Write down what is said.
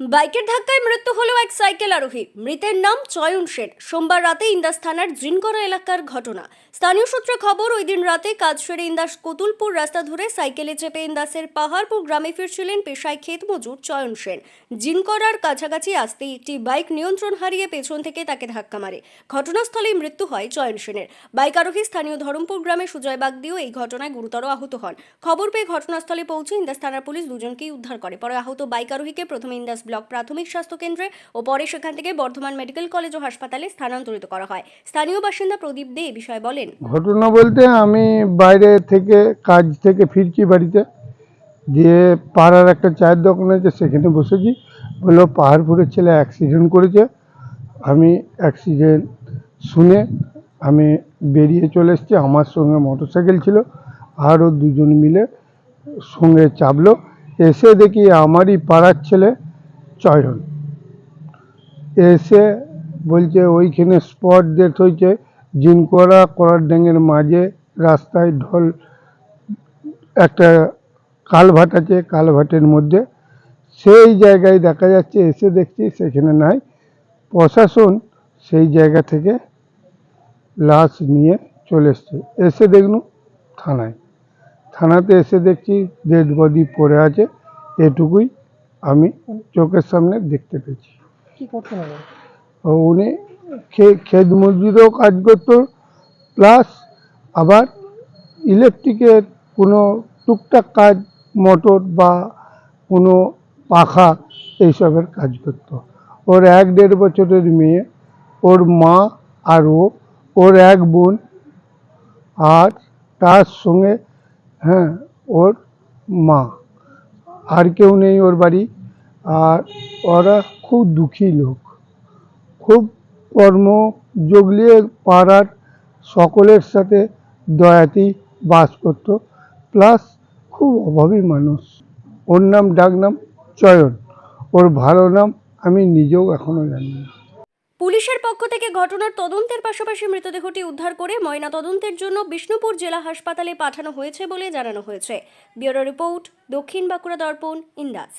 বাইকের ধাক্কায় মৃত্যু হলো এক সাইকেল আরোহী। মৃতের নাম চয়ন সেন। সোমবার রাতে ইন্দাস থানার জিনকরা এলাকার ঘটনা। স্থানীয় সূত্রে খবর, ওই দিন রাতে কাজ সেরে ইন্দাস কতুলপুর রাস্তা ধরে সাইকেলে চেপে ইন্দাসের পাহাড়পুর গ্রামে ফিরছিলেন পেশায় ক্ষেত মজুর চয়ন সেন। জিনকরার কাছাকাছি আসতেই একটি বাইক নিয়ন্ত্রণ হারিয়ে পেছন থেকে তাকে ধাক্কা মারে। ঘটনাস্থলেই মৃত্যু হয় চয়ন সেনের। বাইক আরোহী স্থানীয় ধরমপুর গ্রামে সুজয় বাগদিও এই ঘটনায় গুরুতর আহত হন। খবর পেয়ে ঘটনাস্থলে পৌঁছে ইন্দাস থানার পুলিশ দুজনকেই উদ্ধার করে। পরে আহত বাইক আরোহীকে প্রথমে ইন্দাস ব্লক প্রাথমিক স্বাস্থ্য কেন্দ্রে ও পরে সেখান থেকে বর্ধমান মেডিকেল কলেজ ও হাসপাতালে স্থানান্তরিত করা হয়। স্থানীয় বাসিন্দা প্রদীপ দে এ বিষয়ে বলেন। ঘটনা বলতে আমি বাইরে থেকে কাজ থেকে ফিরছি বাড়িতে দিয়ে পাড়ার একটা চায়ের দোকান আছে, সেখানে বসেছি। বলল, পাহাড়পুরের ছেলে অ্যাক্সিডেন্ট করেছে। আমি অ্যাক্সিডেন্ট শুনে আমি বেরিয়ে চলে এসেছি। আমার সঙ্গে মোটরসাইকেল ছিল, আরও দুজন মিলে সঙ্গে চাপলো। এসে দেখি আমারই পাড়ার ছেলে চয়ন। এসে বলছে, ওইখানে স্পট ডেট হয়েছে জিনকরা করার ড্যাঙের মাঝে রাস্তায় ঢল, একটা কালভাট আছে, কালভাটের মধ্যে। সেই জায়গায় দেখা যাচ্ছে, এসে দেখছি সেখানে নাই। প্রশাসন সেই জায়গা থেকে লাশ নিয়ে চলে এসছে। এসে দেখলুম থানায়। থানাতে এসে দেখছি, ডেড বডি পড়ে আছে, এটুকুই। আমি চোখের সামনে দেখতে পেয়েছি। কি করতেন উনি? ও উনি খে- ক্ষেত মজুরিও কাজ করতো প্লাস আবার ইলেকট্রিকের কোনো টুকটাক কাজ মোটর বা কোনো পাখা এইসবের কাজ করতো। ওর এক দেড় বছরের মেয়ে ওর মা আর ও ওর এক বোন আর তার সঙ্গে হ্যাঁ ওর মা। আর কেউ নেই ওর বাড়ি। আর ওরা খুব দুঃখী লোক। খুব কর্ম জগলিয়ে পাড়ার সকলের সাথে দয়াতেই বাস করত। প্লাস খুব অভাবী মানুষ। ওর নাম ডাক নাম চয়ন। ওর ভালো নাম আমি নিজেও এখনও জানি না। পুলিশের পক্ষ থেকে ঘটনার তদন্তের পাশাপাশি মৃতদেহটি উদ্ধার করে ময়না তদন্তের জন্য বিষ্ণুপুর জেলা হাসপাতালে পাঠানো হয়েছে বলে জানানো হয়েছে। ব্যুরো রিপোর্ট দক্ষিণ বাঁকুড়া দর্পণ, ইন্দাস।